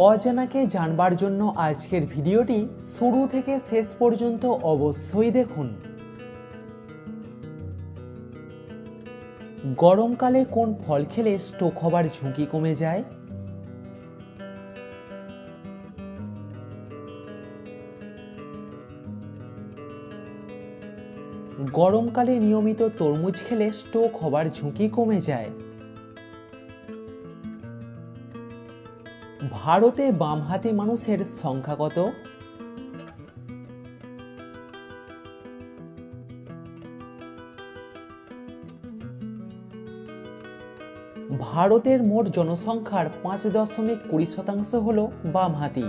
অজানাকে জানবার জন্য আজকের ভিডিওটি শুরু থেকে শেষ পর্যন্ত অবশ্যই দেখুন। গরমকালে কোন ফল খেলে স্ট্রোক হবার ঝুঁকি কমে যায়? গরমকালে নিয়মিত তরমুজ খেলে স্ট্রোক হবার ঝুঁকি কমে যায়। ভারতে বামহাতি মানুষের সংখ্যা কত? ভারতের মোট জনসংখ্যার পাঁচ দশমিক কুড়ি শতাংশ হল বামহাতি।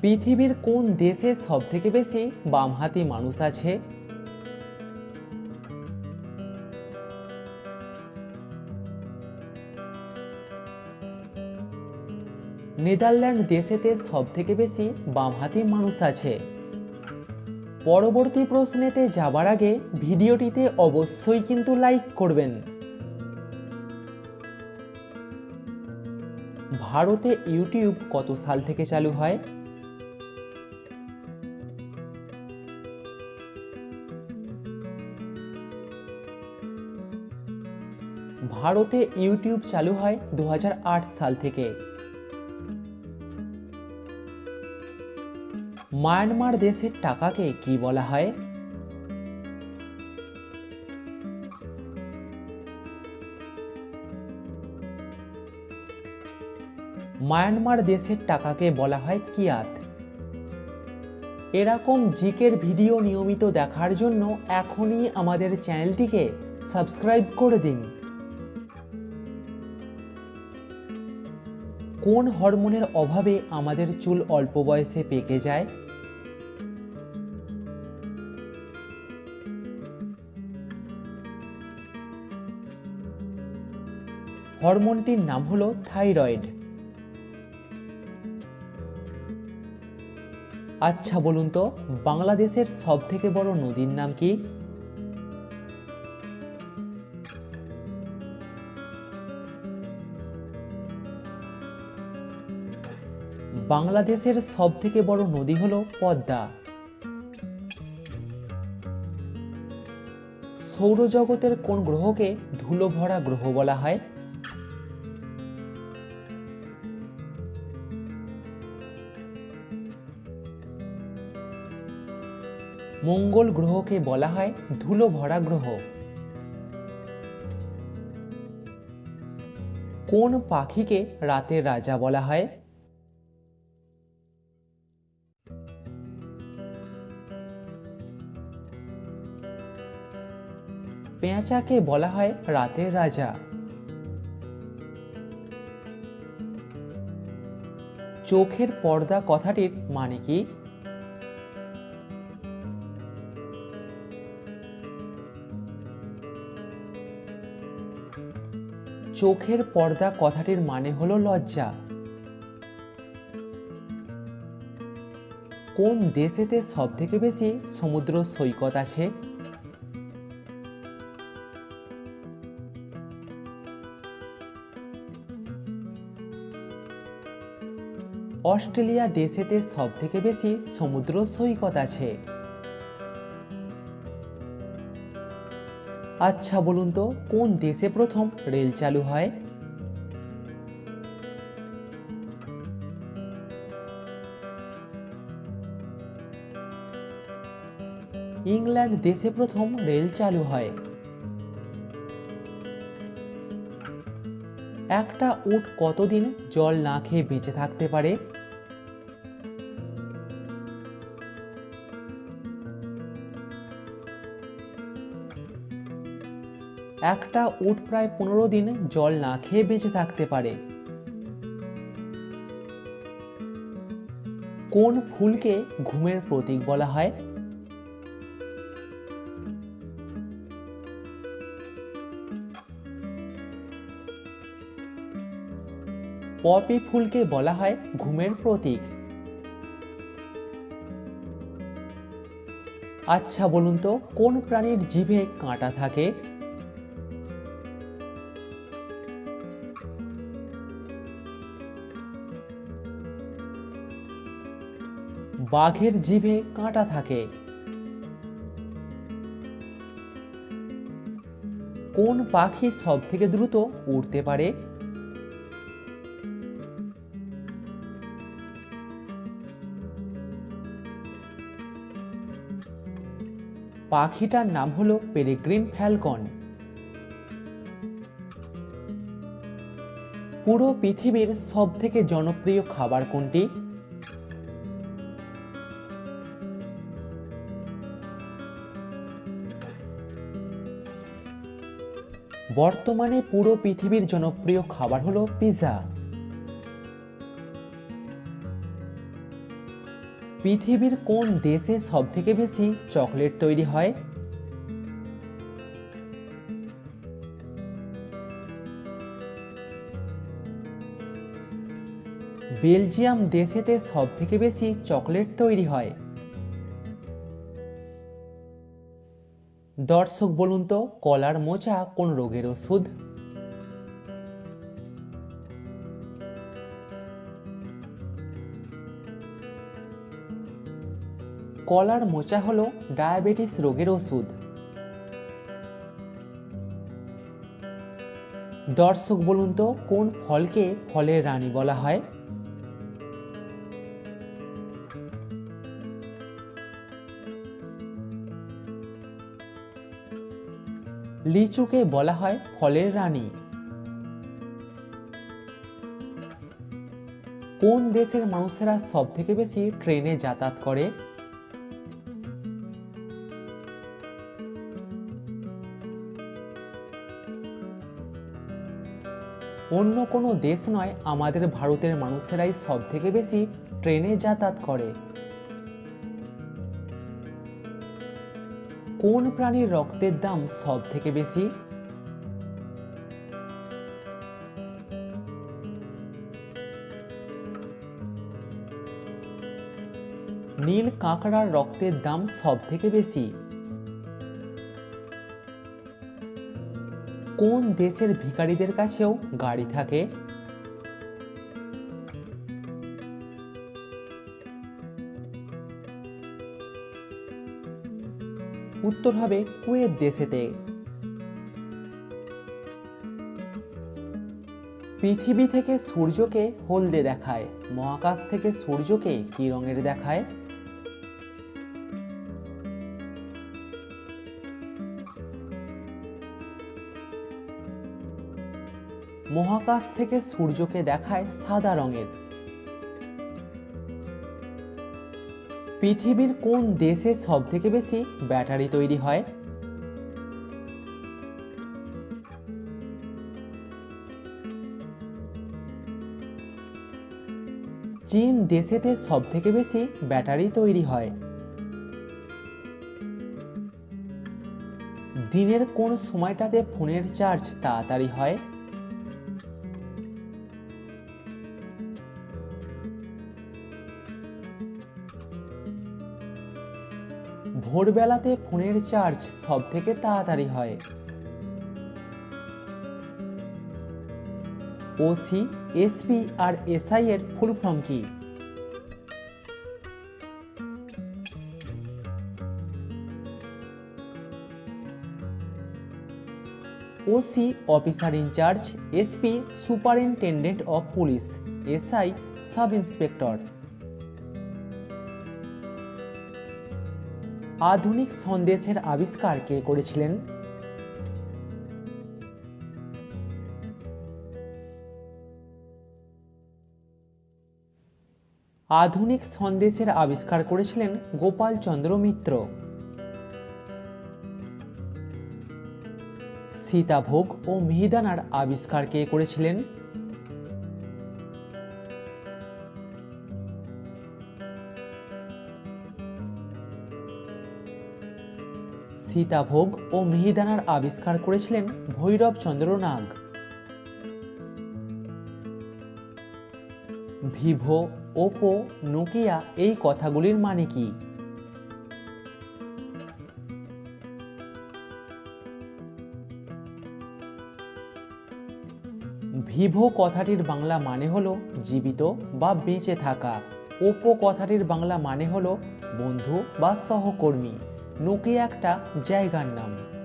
পৃথিবীর কোন দেশে সবথেকে বেশি বামহাতি মানুষ আছে? নেদারল্যান্ড দেশেতে সব থেকে বেশি বামহাতি মানুষ আছে। পরবর্তী প্রশ্নেতে যাবার আগে ভিডিওটিতে অবশ্যই কিন্তু লাইক করবেন। ভারতে ইউটিউব কত সাল থেকে চালু হয়? ভারতে ইউটিউব চালু হয় দু হাজার আট সাল থেকে। মায়ানমার দেশের টাকাকে কি বলা হয়? মায়ানমার দেশের টাকাকে বলা হয় কিয়াত। এরকম জিকের ভিডিও নিয়মিত দেখার জন্য এখনই আমাদের চ্যানেলটিকে সাবস্ক্রাইব করে দিন। কোন হরমোনের অভাবে আমাদের চুল অল্প বয়সে পেকে যায়? হরমোনটির নাম হলো থাইরয়েড। আচ্ছা বলুন তো, বাংলাদেশের সব থেকে বড় নদীর নাম কি? বাংলাদেশের সব থেকে বড় নদী হলো পদ্মা। সৌরজগতের কোন গ্রহকে ধুলো ভরা গ্রহ বলা হয়? মঙ্গল গ্রহকে বলা হয় ধুলো ভরা গ্রহ। কোন পাখিকে রাতের রাজা বলা হয়? পেঁচাকে বলা হয় রাতের রাজা। চোখের পর্দা কথাটির মানে কি? চোখের পর্দা কথাটির মানে হলো লজ্জা। কোন দেশেতে সব থেকে বেশি সমুদ্র সৈকত আছে? অস্ট্রেলিয়া দেশেতে সব থেকে বেশি সমুদ্র সৈকত আছে। আচ্ছা বলুন তো, কোন দেশে প্রথম রেল চালু হয়? ইংল্যান্ড দেশে প্রথম রেল চালু হয়। একটা উট কতদিন জল না খেয়ে বেঁচে থাকতে পারে? একটা উট প্রায় পনেরো দিন জল না খেয়ে বেঁচে থাকতে পারে। কোন ফুলকে ঘুমের প্রতীক বলা হয়? পপি ফুলকে বলা হয় ঘুমের প্রতীক। আচ্ছা বলুন তো, কোন প্রাণীর জিভে কাঁটা থাকে? বাঘের জিভে কাঁটা থাকে। কোন পাখি সব থেকে দ্রুত উড়তে পারে? পাখিটার নাম হলো পেরেগ্রিন ফ্যালকন। পুরো পৃথিবীর সব থেকে জনপ্রিয় খাবার কোনটি? বর্তমানে পুরো পৃথিবীর জনপ্রিয় খাবার হলো পিৎজা পৃথিবীর কোন দেশে সব থেকে বেশি চকলেট তৈরি হয়? বেলজিয়াম দেশেতে সব থেকে বেশি চকলেট তৈরি হয়। দর্শক বলুন তো, কলার মোচা কোন রোগের ওষুধ? কলার মোচা হলো ডায়াবেটিস রোগের ওষুধ। দর্শক বলুন তো, কোন ফলকে ফলের রানী বলা হয়? লিচুকে বলা হয় ফলের রানী। কোন দেশের মানুষেরা সব থেকে বেশি ট্রেনে যাতায়াত করে? অন্য কোনো দেশ নয়, আমাদের ভারতের মানুষেরাই সব থেকে বেশি ট্রেনে যাতায়াত করে। কোন প্রাণীর রক্তের দাম সব থেকে বেশি? নীল কাঁকড়ার রক্তের দাম সব থেকে বেশি। কোন দেশের ভিখারিদের কাছেও গাড়ি থাকে? উত্তর হবে কুয়েত দেশেতে। পৃথিবী থেকে সূর্যকে হলদে দেখায়। মহাকাশ থেকে সূর্যকে কি রঙের দেখায়? মহাকাশ থেকে সূর্যকে দেখায় সাদা রঙের। পৃথিবীর কোন দেশে সব থেকে বেশি ব্যাটারি তৈরি হয়? চীন দেশেতে সব থেকে বেশি ব্যাটারি তৈরি হয়। দিনের কোন সময়টাতে ফোনের চার্জ তাড়াতাড়ি হয়? ভোরবেলাতে ফোনের চার্জ সব থেকে তাড়াতাড়ি হয়। ওসি, এসপি আর এসআই এর ফুল ফর্ম কি? OC, officer incharge SP, superintendent of police, SI sub inspector আধুনিক সন্দেশের আবিষ্কার কে করেছিলেন? আধুনিক সন্দেশের আবিষ্কার করেছিলেন গোপাল চন্দ্র মিত্র। সীতাভোগ ও মিহিদানার আবিষ্কার কে করেছিলেন? সীতাভোগ ও মিহিদানার আবিষ্কার করেছিলেন Bhairab Chandra Nag. Vivo, Oppo, Nokia এই কথাগুলির মানে কি? ভিভো কথাটির বাংলা মানে হলো জীবিত বা বেঁচে থাকা। ওপো কথাটির বাংলা মানে হলো বন্ধু বা সহকর্মী। নোকিয়া একটা জায়গার নাম।